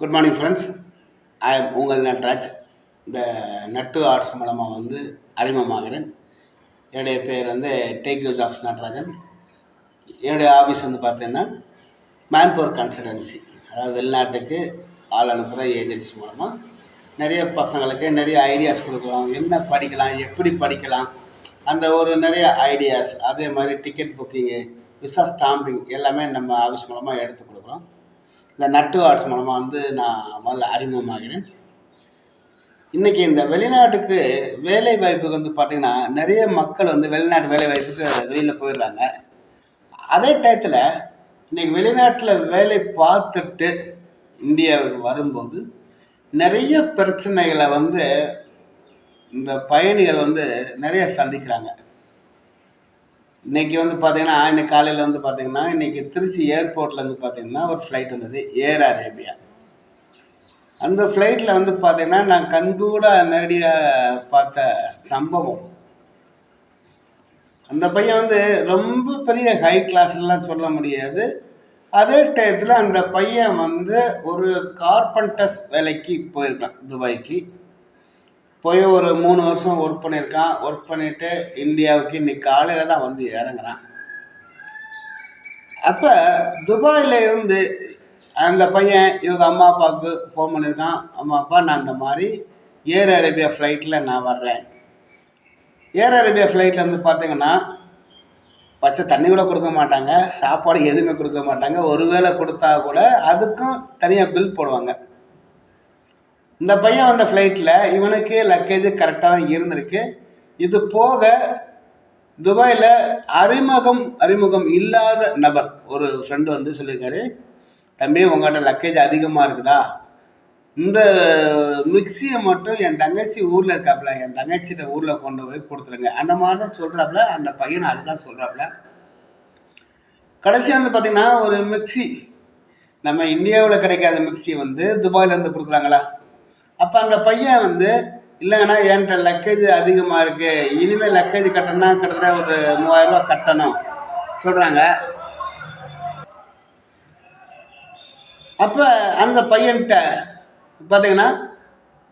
Good morning friends ஐ உங்கள் நட்ராஜ். இந்த நட்டு ஆர்ட்ஸ் மூலமாக வந்து அறிமுகமாகிறேன். என்னுடைய பேர் வந்து டேக் யூஸ் ஆஃப் நட்ராஜன். என்னுடைய ஆஃபீஸ் வந்து பார்த்தீங்கன்னா மேன்பவர் கன்சல்டன்சி அதாவது வெளிநாட்டுக்கு ஆள் அனுப்புகிற ஏஜென்சி மூலமாக நிறைய பசங்களுக்கு நிறைய ஐடியாஸ் கொடுக்குறோம் என்ன படிக்கலாம் எப்படி படிக்கலாம் அந்த ஒரு நிறைய ஐடியாஸ் அதே மாதிரி டிக்கெட் புக்கிங்கு விசா ஸ்டாம்பிங் எல்லாமே நம்ம ஆஃபீஸ் மூலமாக எடுத்து கொடுக்குறோம். இந்த நட்டு ஆர்ட்ஸ் மூலமாக வந்து நான் முதல்ல அறிமுகமாகிறேன். இன்றைக்கி இந்த வெளிநாட்டுக்கு வேலை வாய்ப்புக்கு வந்து பார்த்திங்கன்னா நிறைய மக்கள் வந்து வெளிநாட்டு வேலை வாய்ப்புக்கு வெளியில் போயிடுறாங்க. அதே டயத்தில் இன்றைக்கி வெளிநாட்டில் வேலை பார்த்துட்டு இந்தியாவுக்கு வரும்போது நிறைய பிரச்சனைகளை வந்து இந்த பயணிகள் வந்து நிறைய சந்திக்கிறாங்க. இன்னைக்கு வந்து பார்த்தீங்கன்னா இன்னைக்கு காலையில் வந்து பார்த்தீங்கன்னா இன்னைக்கு திருச்சி ஏர்போர்ட்லேருந்து பார்த்தீங்கன்னா ஒரு ஃப்ளைட் வந்தது ஏர் அரேபியா அந்த ஃப்ளைட்டில் வந்து பார்த்தீங்கன்னா நான் கண்கூட நேரடியாக பார்த்த சம்பவம். அந்த பையன் வந்து ரொம்ப பெரிய ஹை கிளாஸ்லாம் சொல்ல முடியாது. அதே டயத்தில் அந்த பையன் வந்து ஒரு கார்பெண்டர்ஸ் வேலைக்கு போயிருக்கான் துபாய்க்கு. போய் ஒரு மூணு வருஷம் ஒர்க் பண்ணியிருக்கான். ஒர்க் பண்ணிவிட்டு இந்தியாவுக்கு இன்னைக்கு காலையில் தான் வந்து இறங்குறான். அப்போ துபாயில் இருந்து அந்த பையன் இவங்க அம்மா அப்பாவுக்கு ஃபோன் பண்ணியிருக்கான். அம்மா அப்பா நான் அந்த மாதிரி ஏர் அரேபியா ஃப்ளைட்டில் நான் வர்றேன். ஏர் அரேபியா ஃப்ளைட்டில் வந்து பார்த்தீங்கன்னா பச்சை தண்ணி கூட கொடுக்க மாட்டாங்க சாப்பாடு எதுவுமே கொடுக்க மாட்டாங்க. ஒருவேளை கொடுத்தா கூட அதுக்கும் தனியாக பில் போடுவாங்க. இந்த பையன் வந்த ஃப்ளைட்டில் இவனுக்கு லக்கேஜ் கரெக்டாக தான் இருந்திருக்கு. இது போக துபாயில் அறிமுகம் அறிமுகம் இல்லாத நபர் ஒரு ஃப்ரெண்டு வந்து சொல்லியிருக்காரு தம்பி உங்கள்கிட்ட லக்கேஜ் அதிகமாக இருக்குதா? இந்த மிக்சியை மட்டும் என் தங்கச்சி ஊரில் இருக்காப்புல என் தங்கச்சிட்ட ஊரில் கொண்டு போய் கொடுத்துருங்க. அந்த மாதிரி தான் சொல்கிறாப்புல அந்த பையனை அதுதான் சொல்கிறாப்புல கடைசி வந்து பார்த்திங்கன்னா ஒரு மிக்சி நம்ம இந்தியாவில் கிடைக்காத மிக்சி வந்து துபாயிலேருந்து கொடுக்குறாங்களா? அப்போ அந்த பையன் வந்து இல்லைங்கண்ணா என்கிட்ட லக்கேஜ் அதிகமாக இருக்குது இனிமேல் லக்கேஜ் கட்டணும்னா கிட்டத்தட்ட ஒரு மூவாயிரரூபா கட்டணும். சொல்கிறாங்க அப்போ அந்த பையன்கிட்ட பார்த்தீங்கன்னா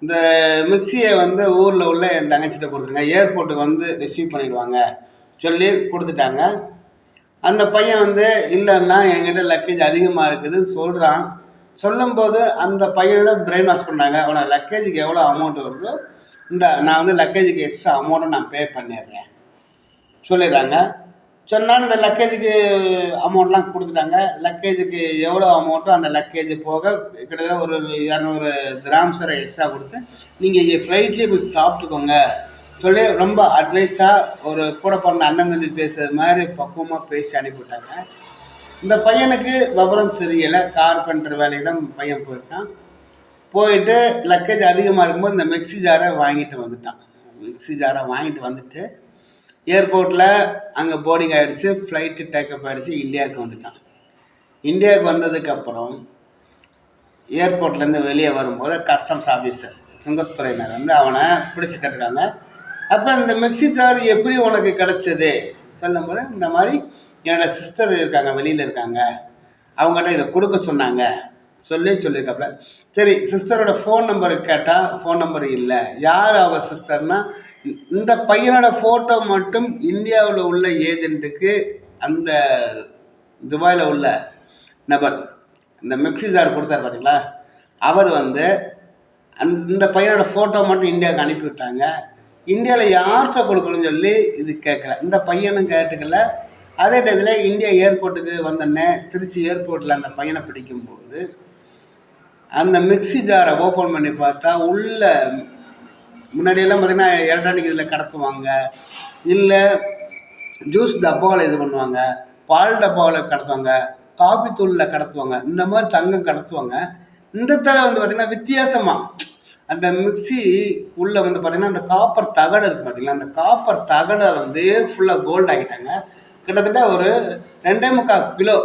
இந்த மிக்சியை வந்து ஊரில் உள்ள என் தங்கச்சிட்ட கொடுத்துருங்க. ஏர்போர்ட்டுக்கு வந்து ரிசீவ் பண்ணிடுவாங்க. சொல்லி கொடுத்துட்டாங்க. அந்த பையன் வந்து இல்லைன்னா என்கிட்ட லக்கேஜ் அதிகமாக இருக்குதுன்னு சொல்கிறான் சொல்லும்போது அந்த பையனோட பிரெயின் வாஷ் பண்ணாங்க. அவனோட லக்கேஜுக்கு எவ்வளோ அமௌண்ட் வருதோ இந்த நான் வந்து லக்கேஜுக்கு எக்ஸ்ட்ரா அமௌண்ட்டை நான் பே பண்ணிடுறேன். சொல்லிடுறாங்க. சொன்னால் இந்த லக்கேஜுக்கு அமௌண்ட்லாம் கொடுத்துட்டாங்க. லக்கேஜுக்கு எவ்வளோ அமௌண்ட்டோ அந்த லக்கேஜ் போக கிட்டத்தட்ட ஒரு இரநூறு கிராம்ஸரை எக்ஸ்ட்ரா கொடுத்து நீங்கள் ஃப்ளைட்லேயே போய் சாப்பிட்டுக்கோங்க. சொல்லி ரொம்ப அட்வைஸாக ஒரு கூட பிறந்த அண்ணன் தம்பி பேசுகிற மாதிரி பக்குவமாக பேசி அனுப்பிவிட்டாங்க. இந்த பையனுக்கு விவரம் தெரியலை கார்பெண்டர் வேலைக்கு தான் பையன் போயிருக்கான். போயிட்டு லக்கேஜ் அதிகமாக இருக்கும்போது இந்த மிக்ஸி ஜாரை வாங்கிட்டு வந்துட்டான். மிக்ஸி ஜாரை வாங்கிட்டு வந்துட்டு ஏர்போர்ட்டில் அங்கே போர்டிங் ஆகிடுச்சு ஃப்ளைட்டு டேக்கப் ஆகிடுச்சு இந்தியாவுக்கு வந்துட்டான். இந்தியாவுக்கு வந்ததுக்கப்புறம் ஏர்போர்ட்லேருந்து வெளியே வரும்போது கஸ்டம்ஸ் ஆஃபீஸர்ஸ் சுங்கத்துறையினர் வந்து அவனை பிடிச்சி கட்டுறாங்க அப்போ இந்த மிக்ஸி ஜார் எப்படி உனக்கு கிடச்சது? சொல்லும்போது இந்த மாதிரி என்னோட சிஸ்டர் இருக்காங்க வெளியில் இருக்காங்க. அவங்ககிட்ட இதை கொடுக்க சொன்னாங்க. சொல்லி சொல்லியிருக்காப்புல. சரி சிஸ்டரோட ஃபோன் நம்பர் கேட்டால் ஃபோன் நம்பர் இல்லை. யார் அவங்க சிஸ்டர்னா இந்த பையனோட ஃபோட்டோ மட்டும் இந்தியாவில் உள்ள ஏஜென்ட்டுக்கு அந்த துபாயில் உள்ள நபர் இந்த மிக்ஸி சார் கொடுத்தாரு பார்த்தீங்களா அவர் வந்து அந்த இந்த பையனோட ஃபோட்டோ மட்டும் இந்தியாவுக்கு அனுப்பி விட்டாங்க இந்தியாவில் யார்கிட்ட கொடுக்கணும்னு சொல்லி இது கேட்கல இந்த பையனும் கேட்டுக்கல. அதே டயத்தில் இந்தியா ஏர்போர்ட்டுக்கு வந்தோடனே திருச்சி ஏர்போர்ட்டில் அந்த பையனை பிடிக்கும்போது அந்த மிக்ஸி ஜாரை ஓப்பன் பண்ணி பார்த்தா உள்ள முன்னாடியெல்லாம் பார்த்திங்கன்னா எலக்ட்ரானிக் இதில் கடத்துவாங்க இல்லை ஜூஸ் டப்பாவில் இது பண்ணுவாங்க பால் டப்பாவில் கடத்துவாங்க காபி தூளில் கடத்துவாங்க இந்த மாதிரி தங்கம் கடத்துவாங்க. இந்த தடவை வந்து பார்த்திங்கன்னா வித்தியாசமாக அந்த மிக்ஸி உள்ளே வந்து பார்த்திங்கன்னா அந்த காப்பர் தகடு இருக்குது பார்த்திங்களா அந்த காப்பர் தகடை வந்து ஃபுல்லாக கோல்டு ஆகிட்டாங்க கிட்டத்தட்ட ஒரு ரெண்டே முக்கால் கிலோ.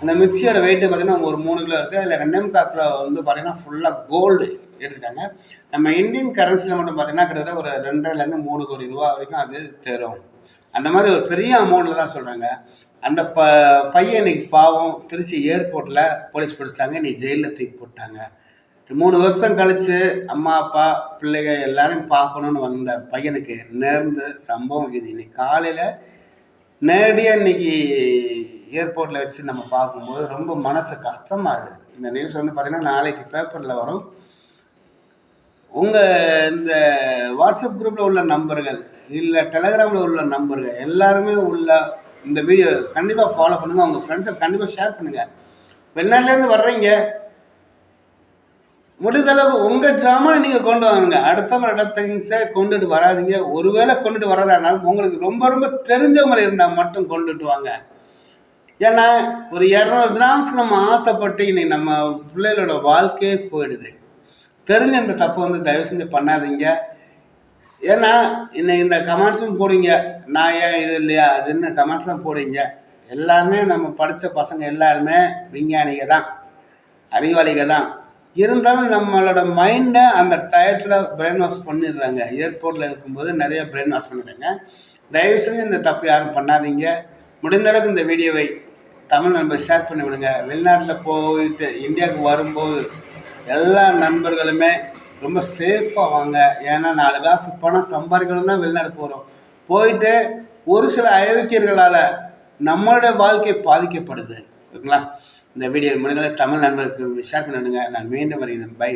அந்த மிக்சியோட வெயிட்டு பார்த்திங்கன்னா ஒரு மூணு கிலோ இருக்குது அதில் ரெண்டே முக்கால் கிலோ வந்து பார்த்திங்கன்னா ஃபுல்லாக கோல்டு எடுத்துட்டாங்க. நம்ம இந்தியன் கரன்சியில் மட்டும் பார்த்திங்கன்னா கிட்டத்தட்ட ஒரு ரெண்டரைலேருந்து மூணு கோடி ரூபா வரைக்கும் அது தரும். அந்த மாதிரி ஒரு பெரிய அமௌண்ட்டில் தான் சொல்கிறாங்க அந்த ப பையன் இன்னைக்கு பாவம் திருச்சி ஏர்போர்ட்டில் போலீஸ் பிடிச்சிட்டாங்க. இன்னைக்கு ஜெயிலில் தூக்கி போட்டாங்க. மூணு வருஷம் கழித்து அம்மா அப்பா பிள்ளைகள் எல்லாரையும் பார்க்கணுன்னு வந்த பையனுக்கு நேர்ந்த சம்பவம் இது. இன்னைக்கு காலையில் நேரடியாக இன்னைக்கு ஏர்போர்ட்டில் வச்சு நம்ம பார்க்கும்போது ரொம்ப மனசு கஷ்டமாக இருக்குது. இந்த நியூஸ் வந்து பார்த்திங்கன்னா நாளைக்கு பேப்பரில் வரும். உங்கள் இந்த வாட்ஸ்அப் குரூப்பில் உள்ள நம்பர்கள் இல்லை டெலகிராமில் உள்ள நம்பர்கள் எல்லாருமே உள்ள இந்த வீடியோ கண்டிப்பாக ஃபாலோ பண்ணுங்கள் உங்கள் ஃப்ரெண்ட்ஸை கண்டிப்பாக ஷேர் பண்ணுங்கள் வெளிநாட்டிலேருந்து வர்றீங்க முடிந்தளவு உங்கள் ஜாமானை நீங்கள் கொண்டு வாங்க அடுத்தவங்க திங்ஸை கொண்டுட்டு வராதீங்க. ஒருவேளை கொண்டுட்டு வரதா உங்களுக்கு ரொம்ப ரொம்ப தெரிஞ்சவங்க இருந்தால் மட்டும் கொண்டுட்டு வாங்க. ஏன்னா ஒரு இரநூறு கிராம்ஸ்க்கு நம்ம ஆசைப்பட்டு இன்னைக்கு நம்ம பிள்ளைகளோட வாழ்க்கையே போயிடுது. தெரிஞ்ச இந்த தப்பை வந்து தயவு செஞ்சு பண்ணாதீங்க. ஏன்னா இன்னைக்கு இந்த கமெண்ட்ஸும் போடுங்க. நான் ஏன் இது இல்லையா? அதுன்னு கமெண்ட்ஸ்லாம் போடுங்க எல்லாருமே நம்ம படித்த பசங்க எல்லாருமே விஞ்ஞானிக தான். அறிவாளிக தான். இருந்தாலும் நம்மளோட மைண்டை அந்த டயத்தில் பிரெயின் வாஷ் பண்ணிடுறாங்க ஏர்போர்ட்டில் இருக்கும்போது நிறைய பிரெயின் வாஷ் பண்ணிடுறாங்க. தயவு செஞ்சு இந்த தப்பு யாரும் பண்ணாதீங்க. முடிந்த அளவுக்கு இந்த வீடியோவை தமிழ் நண்பர் ஷேர் பண்ணி விடுங்க. வெளிநாட்டில் போயிட்டு இந்தியாவுக்கு வரும்போது எல்லா நண்பர்களுமே ரொம்ப சேஃபாக வாங்க. ஏன்னா நாலு காசு பணம் சம்பாதிக்கணும் தான் வெளிநாடு போகிறோம் போயிட்டு ஒரு சில அயோக்கியர்களால் நம்மளோட வாழ்க்கை பாதிக்கப்படுது. ஓகேங்களா? இந்த வீடியோ முடிந்தால் தமிழ் நண்பருக்கு ஷேர் பண்ணிவிடுங்க நான் மீண்டும் வருகிறேன். பை.